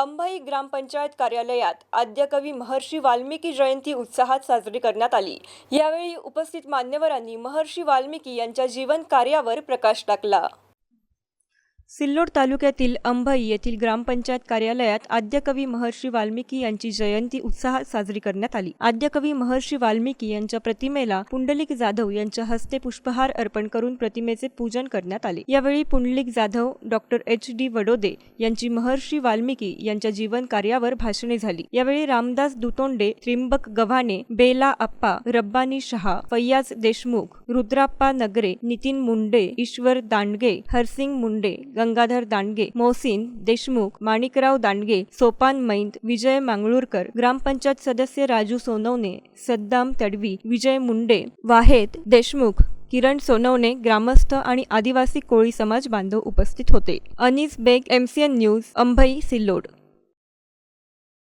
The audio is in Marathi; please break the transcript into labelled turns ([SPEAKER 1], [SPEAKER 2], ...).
[SPEAKER 1] अंबाई ग्रामपंचायत कार्यालयात आद्यकवी महर्षी वाल्मिकी जयंती उत्साहात साजरी करण्यात आली. यावेळी उपस्थित मान्यवरांनी महर्षी वाल्मिकी यांच्या जीवन कार्यावर प्रकाश टाकला. सिल्लोड तालुक्यातील अंभई येथील ग्रामपंचायत कार्यालयात आद्यकवी महर्षी वाल्मिकी यांची जयंती उत्साहात साजरी करण्यात आली. आद्यकवी महर्षी वाल्मिकी यांच्या प्रतिमेला पुंडलिक जाधव यांच्या हस्ते पुष्पहार अर्पण करून प्रतिमेचे पूजन करण्यात आले. यावेळी Pundlik Jadhav doctor H. D. Vadode यांची महर्षी वाल्मिकी यांच्या जीवन कार्यावर भाषणे झाली. यावेळी रामदास दुतोंडे त्रिंबक गव्हाणे बेला आप्पा रब्बानी शहा फैयाज देशमुख रुद्राप्पा नगरे नितीन मुंडे ईश्वर दांडगे हरसिंग मुंडे गंगाधर दांडगे मोहसिन देशमुख माणिकराव दांडगे सोपान मैंद विजय मांगळूरकर ग्रामपंचायत सदस्य राजू सोनवणे सद्दाम तडवी विजय मुंडे वाहेत देशमुख किरण सोनवणे ग्रामस्थ आणि आदिवासी कोळी समाज बांधव उपस्थित होते. Anis Baig MCN news Ambhai Sillod.